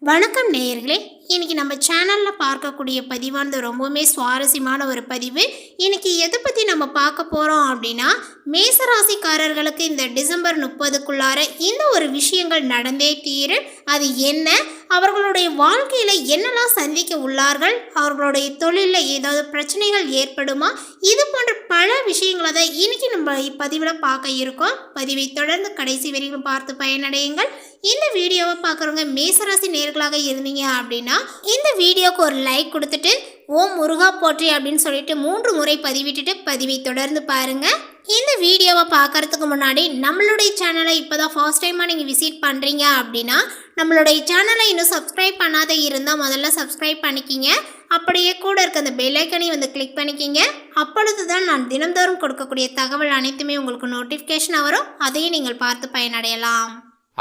வணக்கம் நேயர்களே. இன்றைக்கி நம்ம சேனலில் பார்க்கக்கூடிய பதிவானது ரொம்பவுமே சுவாரஸ்யமான ஒரு பதிவு. இன்றைக்கி எதை பற்றி நம்ம பார்க்க போகிறோம் அப்படின்னா மேசராசிக்காரர்களுக்கு இந்த டிசம்பர் முப்பதுக்குள்ளார இந்த ஒரு விஷயங்கள் நடந்தே தீரும். அது என்ன? அவர்களுடைய வாழ்க்கையில் என்னெல்லாம் சந்திக்க உள்ளார்கள்? அவர்களுடைய தொழிலில் ஏதாவது பிரச்சனைகள் ஏற்படுமா? இது போன்ற பல விஷயங்களை தான் இன்னைக்கு நம்ம பதிவில் பார்க்க இருக்கோம். பதிவை தொடர்ந்து கடைசி வரைக்கும் பார்த்து பயனடையுங்கள். இந்த வீடியோவை பார்க்குறவங்க மேசராசி நேர்களாக இருந்தீங்க அப்படின்னா இந்த வீடியோவுக்கு ஒரு லைக் கொடுத்துட்டு ஓம் முருகா போற்றி அப்படின்னு சொல்லிட்டு மூன்று முறை பதிவிட்டுட்டு பதிவை தொடர்ந்து பாருங்கள் இந்த வீடியோவை பார்க்கறதுக்கு முன்னாடி நம்மளுடைய சேனலை இப்போ தான் ஃபர்ஸ்ட் டைமாக நீங்கள் விசிட் பண்ணுறீங்க அப்படின்னா நம்மளுடைய சேனலை இன்னும் சப்ஸ்கிரைப் பண்ணாத இருந்தால் முதல்ல சப்ஸ்கிரைப் பண்ணிக்கிங்க. அப்படியே கூட இருக்க அந்த பெல்லைக்கனை வந்து கிளிக் பண்ணிக்கிங்க. அப்பொழுது தான் நான் தினந்தோறும் கொடுக்கக்கூடிய தகவல் அனைத்துமே உங்களுக்கு நோட்டிஃபிகேஷன் வரும். அதையும் நீங்கள் பார்த்து பயனடையலாம்.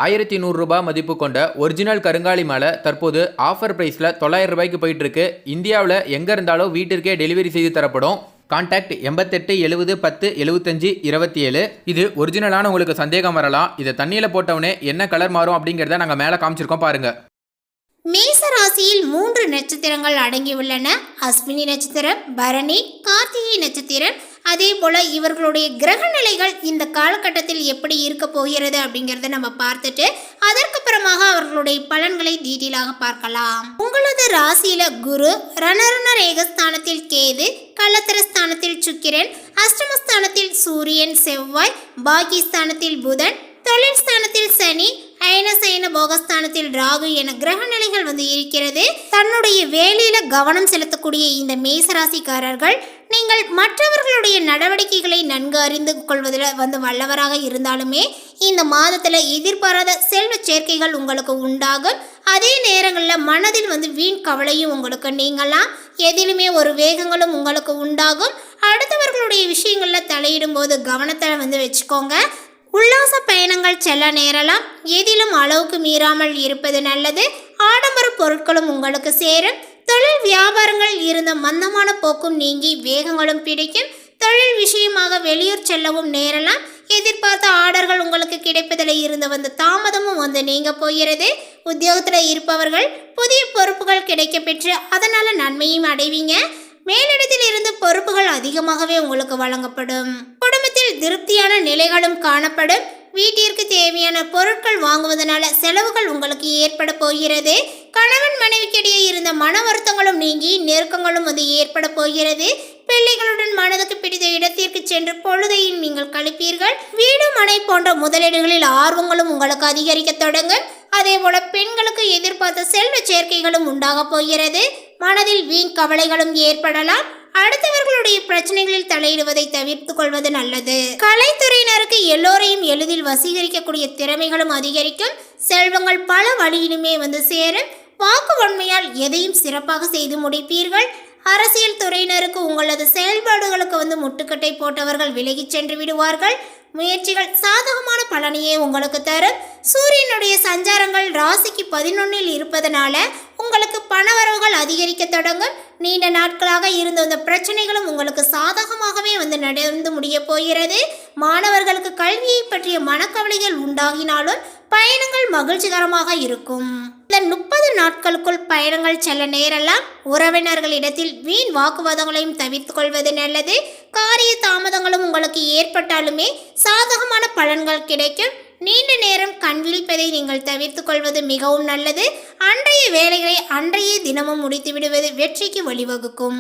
ஆயிரத்தி நூறுரூபா மதிப்பு கொண்ட ஒரிஜினல் கருங்காலி மாலை தற்போது ஆஃபர் ப்ரைஸில் தொள்ளாயிரம் ரூபாய்க்கு போயிட்டுருக்கு இந்தியாவில் எங்கே இருந்தாலும் வீட்டிற்கே டெலிவரி செய்து தரப்படும். கான்டாக்ட் எண்பத்தெட்டு எழுபது பத்து எழுபத்தஞ்சு இருபத்தி ஏழு இது ஒரிஜினலான உங்களுக்கு சந்தேகம் வரலாம். இதை தண்ணியில் போட்டவுடனே என்ன கலர் மாறும் அப்படிங்கிறத நாங்கள் மேலே காமிச்சிருக்கோம் பாருங்கள் மேச ராசியில் மூன்று நட்சத்திரங்கள் அடங்கியுள்ளன. அஸ்வினி நட்சத்திரம் பரணி கார்த்திகை நட்சத்திரம் அதே போல் இவர்களுடைய கிரக நிலைகள் இந்த காலகட்டத்தில் எப்படி இருக்க போகிறது அப்படிங்கிறத நம்ம பார்த்துட்டு அதற்கப்புறமாக அவர்களுடைய பலன்களை டீட்டெயிலாக பார்க்கலாம். உங்களது ராசியில குரு ரணரண ரேகஸ்தானத்தில் கேது கள்ளத்திரஸ்தானத்தில் சுக்கிரன் அஷ்டமஸ்தானத்தில் சூரியன் செவ்வாய் பாகிஸ்தானத்தில் புதன் தொழில் ஸ்தானத்தில் சனி அயனசயன போகஸ்தானத்தில் ராகு என கிரக நிலைகள் வந்து இருக்கிறது. தன்னுடைய வேலையில கவனம் செலுத்தக்கூடிய இந்த மேசராசிக்காரர்கள் நீங்கள் மற்றவர்களுடைய நடவடிக்கைகளை நன்கு அறிந்து கொள்வதில் வந்து வல்லவராக இருந்தாலுமே இந்த மாதத்தில் எதிர்பாராத செல்வ சேர்க்கைகள் உங்களுக்கு உண்டாகும். அதே நேரங்களில் மனதில் வந்து வீண் கவலையும் உங்களுக்கு நீங்கலாம். எதிலுமே ஒரு வேகங்களும் உங்களுக்கு உண்டாகும். அடுத்தவர்களுடைய விஷயங்களில் தலையிடும் போது கவனத்தை வந்து வச்சுக்கோங்க. உல்லாச பயணங்கள் செல்ல நேரலாம். எதிலும் அளவுக்கு மீறாமல் இருப்பது நல்லது. ஆடம்பர பொருட்களும் உங்களுக்கு சேரும். தொழில் வியாபாரங்கள் இருந்த மந்தமான போக்கும் நீங்கி வேகங்களும் பிடிக்கும். தொழில் விஷயமாக வெளியூர் செல்லவும் நேரலாம். எதிர்பார்த்த ஆர்டர்கள் உங்களுக்கு கிடைப்பதில் இருந்து வந்த தாமதமும் வந்து நீங்க போகிறது. உத்தியோகத்தில் இருப்பவர்கள் புதிய பொறுப்புகள் கிடைக்க பெற்று அதனால நன்மையும் அடைவீங்க. மேலிடத்தில் இருந்து பொறுப்புகள் அதிகமாகவே உங்களுக்கு வழங்கப்படும். குடும்பத்தில் திருப்தியான நிலைகளும் காணப்படும். வீட்டிற்கு தேவையான பொருட்கள் வாங்குவதனால செலவுகள் உங்களுக்கு ஏற்பட போகிறது. கணவன் மனைவிக்கிடையே இருந்த மன வருத்தங்களும் நீங்கி நெருக்கங்களும் வந்து ஏற்பட போகிறது. பிள்ளைகளுடன் மனதுக்கு பிடித்த இடத்திற்கு சென்று பொழுதையும் நீங்கள் கழிப்பீர்கள். வீடு மனை போன்ற முதலீடுகளில் ஆர்வங்களும் உங்களுக்கு அதிகரிக்க தொடங்கும். அதே போல பெண்களுக்கு எதிர்பார்த்த செல்வ சேர்க்கைகளும் உண்டாக போகிறது. மனதில் வீண் கவலைகளும் ஏற்படலாம். அடுத்தவர்களுடைய பிரச்சனைகளில் தலையிடுவதை தவிர்த்து கொள்வது நல்லது. கலைத்துறையினருக்கு எல்லோரையும் எளிதில் வசீகரிக்கக்கூடிய திறமைகளும் அதிகரிக்கும். செல்வங்கள் பல வழியிலுமே வந்து சேரும். வாக்கு வன்மையால் எதையும் சிறப்பாக செய்து முடிப்பீர்கள். அரசியல் துறையினருக்கு உங்களது செயல்பாடுகளுக்கு வந்து முட்டுக்கட்டை போட்டவர்கள் விலகிச் சென்று விடுவார்கள். முயற்சிகள் சாதகமான பலனையே உங்களுக்கு தரும். சூரியனுடைய சஞ்சாரங்கள் ராசிக்கு பதினொன்னில் இருப்பதனால உங்களுக்கு பணவரவுகள் அதிகரிக்க தொடங்கும். நீண்ட நாட்களாக இருந்த இந்த பிரச்சனைகளும் உங்களுக்கு சாதகமாகவே வந்து நடந்து முடிய போகிறது. மாணவர்களுக்கு கல்வியை பற்றிய மனக்கவலைகள் உண்டாகினாலும் பயணங்கள் மகிழ்ச்சிகரமாக இருக்கும். இந்த முப்பது நாட்களுக்குள் பயணங்கள் செல்ல நேரலாம். உறவினர்களிடத்தில் வீண் வாக்குவாதங்களையும் தவிர்த்து கொள்வது நல்லது. காரிய தாமதங்களும் உங்களுக்கு ஏற்பட்டாலுமே சாதகமான பலன்கள் கிடைக்கும். நீண்ட நேரம் கண் விழிப்பதை நீங்கள் தவிர்த்து கொள்வது மிகவும் நல்லது. அன்றைய வேலைகளை அன்றைய தினமும் முடித்து விடுவது வெற்றிக்கு வழிவகுக்கும்.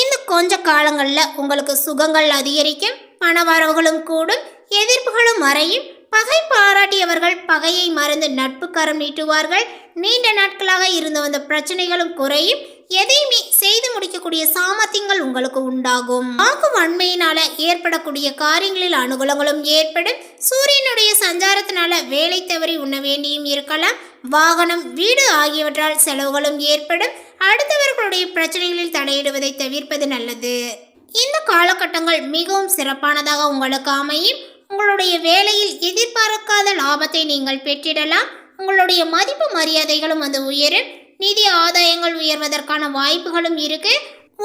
இந்த கொஞ்ச காலங்களில் உங்களுக்கு சுகங்கள் அதிகரிக்கும் பணவரவுகளும் கூடும் எதிர்ப்புகளும் மறையும். பகை பாராட்டியவர்கள் பகையை மறந்து நட்பு கரம் நீட்டுவார்கள். நீண்ட நாட்களாக இருந்து வந்த பிரச்சனைகளும் குறையும். எதையுமே செய்து முடிக்கக்கூடிய சாமர்த்தியங்கள் உங்களுக்கு உண்டாகும். வாக்கு வன்மையினால ஏற்படக்கூடிய காரியங்களில் அனுகூலங்களும் ஏற்படும். சூரியனுடைய சஞ்சாரத்தினால வேலை தவறி உண்ண வேண்டியும் இருக்கலாம். வாகனம் வீடு ஆகியவற்றால் செலவுகளும் ஏற்படும். அடுத்தவர்களுடைய பிரச்சனைகளில் தலையிடுவதை தவிர்ப்பது நல்லது. இந்த காலகட்டங்கள் மிகவும் சிறப்பானதாக உங்களுக்கு அமையும். உங்களுடைய வேலையில் எதிர்பார்க்காத லாபத்தை நீங்கள் பெற்றிடலாம். உங்களுடைய மதிப்பு மரியாதைகளும் வந்து உயரும். நிதி ஆதாயங்கள் உயர்வதற்கான வாய்ப்புகளும் இருக்கு.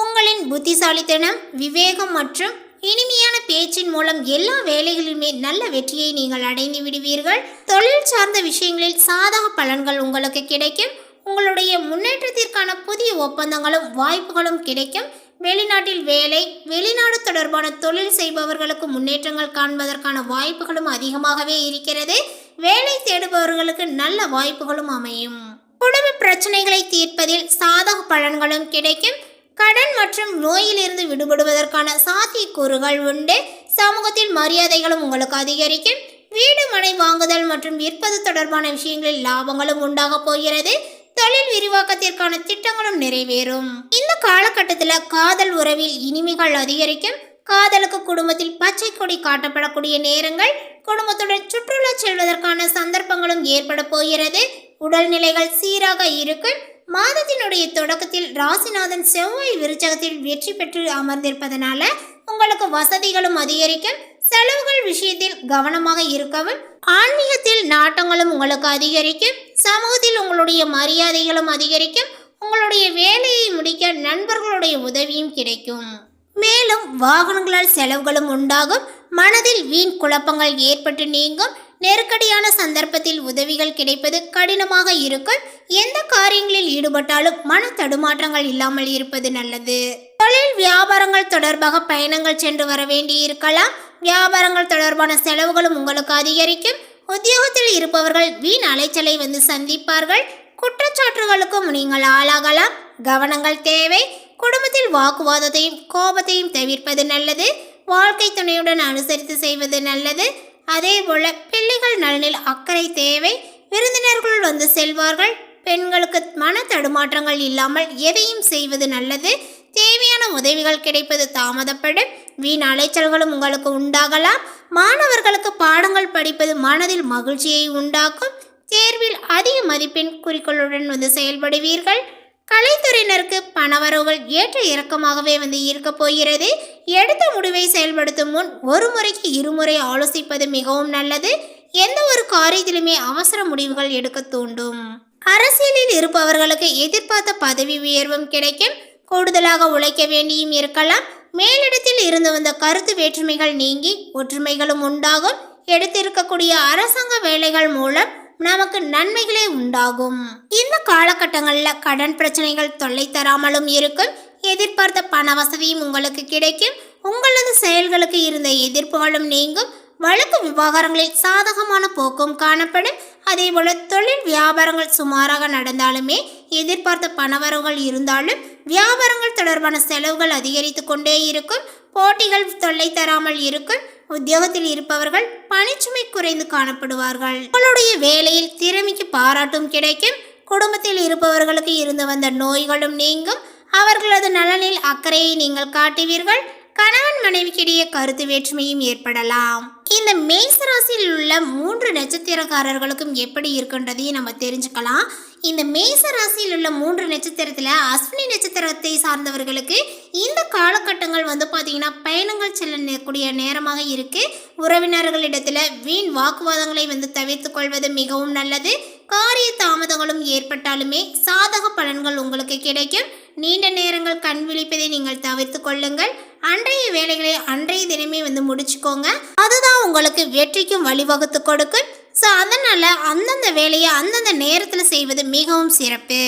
உங்களின் புத்திசாலித்தனம் விவேகம் மற்றும் இனிமையான பேச்சின் மூலம் எல்லா வேலைகளிலுமே நல்ல வெற்றியை நீங்கள் அடைந்து விடுவீர்கள். தொழில் சார்ந்த விஷயங்களில் சாதக பலன்கள் உங்களுக்கு கிடைக்கும். உங்களுடைய முன்னேற்றத்திற்கான புதிய ஒப்பந்தங்களும் வாய்ப்புகளும் கிடைக்கும். வெளிநாட்டில் வேலை வெளிநாடு தொடர்பான தொழில் செய்பவர்களுக்கு முன்னேற்றங்கள் காண்பதற்கான வாய்ப்புகளும் அதிகமாகவே இருக்கிறது. வேலை தேடுபவர்களுக்கு நல்ல வாய்ப்புகளும் அமையும். குடும்ப பிரச்சனைகளை தீர்ப்பதில் சாதக பலன்களும் கிடைக்கும். கடன் மற்றும் நோயிலிருந்து விடுபடுவதற்கான சாத்தியக்கூறுகள் உண்டு. சமூகத்தில் மரியாதைகளும் உங்களுக்கு அதிகரிக்கும். வீடு மனை வாங்குதல் மற்றும் விற்பது தொடர்பான விஷயங்களில் லாபங்களும் உண்டாக போகிறது. தொழில் விரிவாக்கத்திற்கான திட்டங்களும் நிறைவேறும். இந்த காலகட்டத்தில் காதல் உறவில் இனிமைகள் அதிகரிக்கும். காதலுக்கு குடும்பத்தில் பச்சை கொடி காட்டப்படக்கூடிய நேரங்கள் குடும்பத்துடன் சுற்றுலா செல்வதற்கான சந்தர்ப்பங்களும் ஏற்பட போகிறது. உடல்நிலைகள் சீராக இருக்கும் மாதத்தினுடைய தொடக்கத்தில் ராசிநாதன் செவ்வாய் விருச்சகத்தில் வெற்றி பெற்று அமர்ந்திருப்பதனால உங்களுக்கு வசதிகளும் அதிகரிக்கும் செலவுகள் விஷயத்தில் கவனமாக இருக்கவும் ஆன்மீகத்தில் நாட்டங்களும் உங்களுக்கு அதிகரிக்கும் சமூகத்தில் உங்களுடைய மரியாதைகளும் அதிகரிக்கும் உங்களுடைய வேலையை முடிக்க நண்பர்களுடைய உதவியும் கிடைக்கும். மேலும் வாகனங்களால் செலவுகளும் உண்டாகும் மனதில் வீண் குழப்பங்கள் ஏற்பட்டு நீங்கும் நெருக்கடியான சந்தர்ப்பத்தில் உதவிகள் கிடைப்பது கடினமாக இருக்கும். எந்த காரியங்களில் ஈடுபட்டாலும் மன தடுமாற்றங்கள் இல்லாமல் இருப்பது நல்லது. தொழில் வியாபாரங்கள் தொடர்பாக பயணங்கள் சென்று வர வேண்டி இருக்கலாம். வியாபாரங்கள் தொடர்பான செலவுகளும் உங்களுக்கு அதிகரிக்கும். உத்தியோகத்தில் இருப்பவர்கள் வீண் அலைச்சலை வந்து சந்திப்பார்கள். குற்றச்சாட்டுகளுக்கும் நீங்கள் ஆளாகலாம். கவனங்கள் தேவை. குடும்பத்தில் வாக்குவாதத்தையும் கோபத்தையும் தவிர்ப்பது நல்லது. வாழ்க்கை துணையுடன் அனுசரித்து செய்வது நல்லது. அதேபோல பிள்ளைகள் நலனில் அக்கறை தேவை விருந்தினர்கள் வந்து செல்வார்கள். பெண்களுக்கு மன தடுமாற்றங்கள் இல்லாமல் எதையும் செய்வது நல்லது. தேவையான உதவிகள் கிடைப்பது தாமதப்படும். வீண் அலைச்சல்களும் உங்களுக்கு உண்டாகலாம். மாணவர்களுக்கு பாடங்கள் படிப்பது மனதில் மகிழ்ச்சியை உண்டாக்கும். தேர்வில் அதிக மதிப்பெண் குறிக்கோளுடன் வந்து செயல்படுவீர்கள். கலைத்துறையினருக்கு பணவரவுகள் ஏற்ற இறக்கமாகவே வந்து இருக்க போகிறது. எடுத்த முடிவை செயல்படுத்தும் முன் ஒரு முறைக்கு இருமுறை ஆலோசிப்பது மிகவும் நல்லது. எந்த ஒரு காரியத்திலுமே அவசர முடிவுகள் எடுக்க தூண்டும். அரசியலில் இருப்பவர்களுக்கு எதிர்பார்த்த பதவி உயர்வும் கிடைக்கும். கூடுதலாக உழைக்க வேண்டியும் இருக்கலாம். மேலிடத்தில் இருந்து வந்த கருத்து வேற்றுமைகள் நீங்கி ஒற்றுமைகளும் உண்டாகும். எடுத்திருக்கக்கூடிய அரசாங்க வேலைகள் மூலம் நமக்கு நன்மைகளே உண்டாகும். இந்த காலகட்டங்களில் கடன் பிரச்சனைகள் தொல்லை தராமலும் இருக்கும் எதிர்பார்த்த பண வசதியும் உங்களுக்கு கிடைக்கும். உங்களது செயல்களுக்கு இருந்த எதிர்ப்புகளும் நீங்கும். வழக்கு விவகாரங்களில் சாதகமான போக்கும் காணப்படும். அதேபோல தொழில் வியாபாரங்கள் சுமாராக நடந்தாலுமே எதிர்பார்த்த பணவரவுகள் இருந்தாலும் வியாபாரங்கள் தொடர்பான செலவுகள் அதிகரித்து கொண்டே இருக்கும். போட்டிகள் தொல்லை தராமல் இருக்கும். உத்தியோகத்தில் இருப்பவர்கள் பணிச்சுமை குறைந்து காணப்படுவார்கள். உங்களுடைய வேலையில் திறமைக்கு பாராட்டும் கிடைக்கும். குடும்பத்தில் இருப்பவர்களுக்கு இருந்து வந்த நோய்களும் நீங்கும். அவர்களது நலனில் அக்கறையை நீங்கள் காட்டுவீர்கள். கணவன் மனைவிக்கிடையே கருத்து வேற்றுமையும் ஏற்படலாம். இந்த மேசராசியில் உள்ள மூன்று நட்சத்திரக்காரர்களுக்கும் எப்படி இருக்குன்றதையும் நம்ம தெரிஞ்சுக்கலாம். இந்த மேச ராசியில் உள்ள மூன்று நட்சத்திரத்தில் அஸ்வினி நட்சத்திரத்தை சார்ந்தவர்களுக்கு இந்த காலகட்டங்கள் வந்து பார்த்தீங்கன்னா பயணங்கள் செல்லக்கூடிய நேரமாக இருக்குது உறவினர்களிடத்தில் வீண் வாக்குவாதங்களை வந்து தவிர்த்து கொள்வது மிகவும் நல்லது. காரிய தாமதங்களும் ஏற்பட்டாலுமே சாதக பலன்கள் உங்களுக்கு கிடைக்கும். நீண்ட நேரங்கள் கண் விழிப்பதை நீங்கள் தவிர்த்து கொள்ளுங்கள். அன்றைய வேலைகளை அன்றைய தினமே வந்து முடிச்சுக்கோங்க. அதுதான் உங்களுக்கு வெற்றிக்கும் வழிவகுத்து கொடுக்கும். ஸோ அதனால அந்தந்த வேலையை அந்தந்த நேரத்தில் செய்வது மிகவும் சிறப்பு.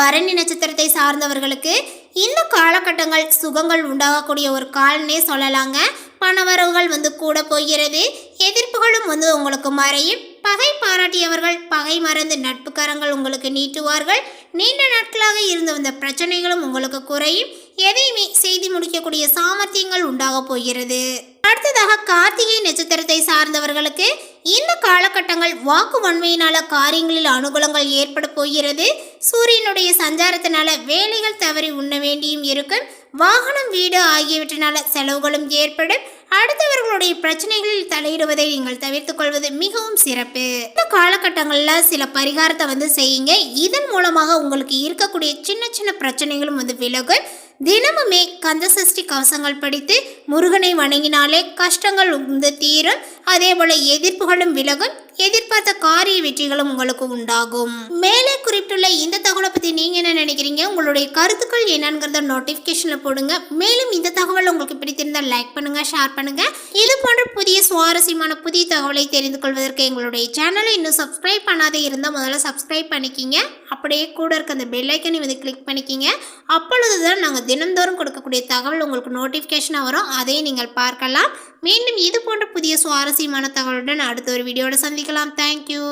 பரணி நட்சத்திரத்தை சார்ந்தவர்களுக்கு இந்த காலகட்டங்கள் சுகங்கள் உண்டாகக்கூடிய ஒரு காலனே சொல்லலாங்க. பணவரவுகள் வந்து கூட போகிறது. எதிர்ப்புகளும் வந்து உங்களுக்கு மறையும். பகை பாராட்டியவர்கள் பகை மறந்து நட்புக்காரங்கள் உங்களுக்கு நீட்டுவார்கள். நீண்ட நாட்களாக இருந்து வந்த பிரச்சனைகளும் உங்களுக்கு குறையும். எதையுமே செய்து முடிக்கக்கூடிய சாமர்த்தியங்கள் உண்டாக போகிறது. அடுத்ததாக கார்த்திகை நட்சத்திரத்தை சார்ந்தவர்களுக்கு இந்த காலகட்டங்கள் வாக்கு வன்மையினால காரியங்களில் அனுகூலங்கள் ஏற்பட போகிறது. சூரியனுடைய சஞ்சாரத்தினால வேலைகள் தவறி உண்ண வேண்டியும் இருக்கும். வாகனம் வீடு ஆகியவற்றினால செலவுகளும் ஏற்படும். அடுத்தவர்களுடைய பிரச்சனைகளில் தலையிடுவதை நீங்கள் தவிர்த்துக் கொள்வது மிகவும் சிறப்பு. இந்த காலகட்டங்களில் சில பரிகாரத்தை வந்து செய்யுங்க. இதன் மூலமாக உங்களுக்கு இருக்கக்கூடிய சின்ன சின்ன பிரச்சனைகளும் வந்து விலகும். தினமுமே கந்தசஷ்டி கவசங்கள் படித்து முருகனை வணங்கினாலே கஷ்டங்கள் உந்து தீரும். அதே போல எதிர்ப்புகளும் விலகும். எதிர்பார்த்த காரிய வெற்றிகளும் உங்களுக்கு உண்டாகும். மேலே குறிப்பிட்டுள்ள இந்த தகவலை பத்தி பற்றி நீங்கள் என்ன நினைக்கிறீங்க? உங்களுடைய கருத்துக்கள் என்னங்கிறத நோட்டிஃபிகேஷனில் போடுங்க. மேலும் இந்த தகவல் உங்களுக்கு பிடித்திருந்தால் லைக் பண்ணுங்கள் ஷேர் பண்ணுங்கள் இது போன்ற புதிய சுவாரஸ்யமான புதிய தகவலை தெரிந்து கொள்வதற்கு எங்களுடைய சேனலை இன்னும் சப்ஸ்கிரைப் பண்ணாத இருந்தால் முதல்ல சப்ஸ்கிரைப் பண்ணிக்கிங்க. அப்படியே கூட இருக்க அந்த பெல்லைக்கனை வந்து கிளிக் பண்ணிக்கிங்க. அப்பொழுது தான் நாங்கள் தினந்தோறும் கொடுக்கக்கூடிய தகவல் உங்களுக்கு நோட்டிஃபிகேஷனாக வரும். அதை நீங்கள் பார்க்கலாம். மீண்டும் இது போன்ற புதிய சுவாரஸ்யமான தகவலுடன் அடுத்த ஒரு வீடியோட சந்திக்கலாம். தேங்க்யூ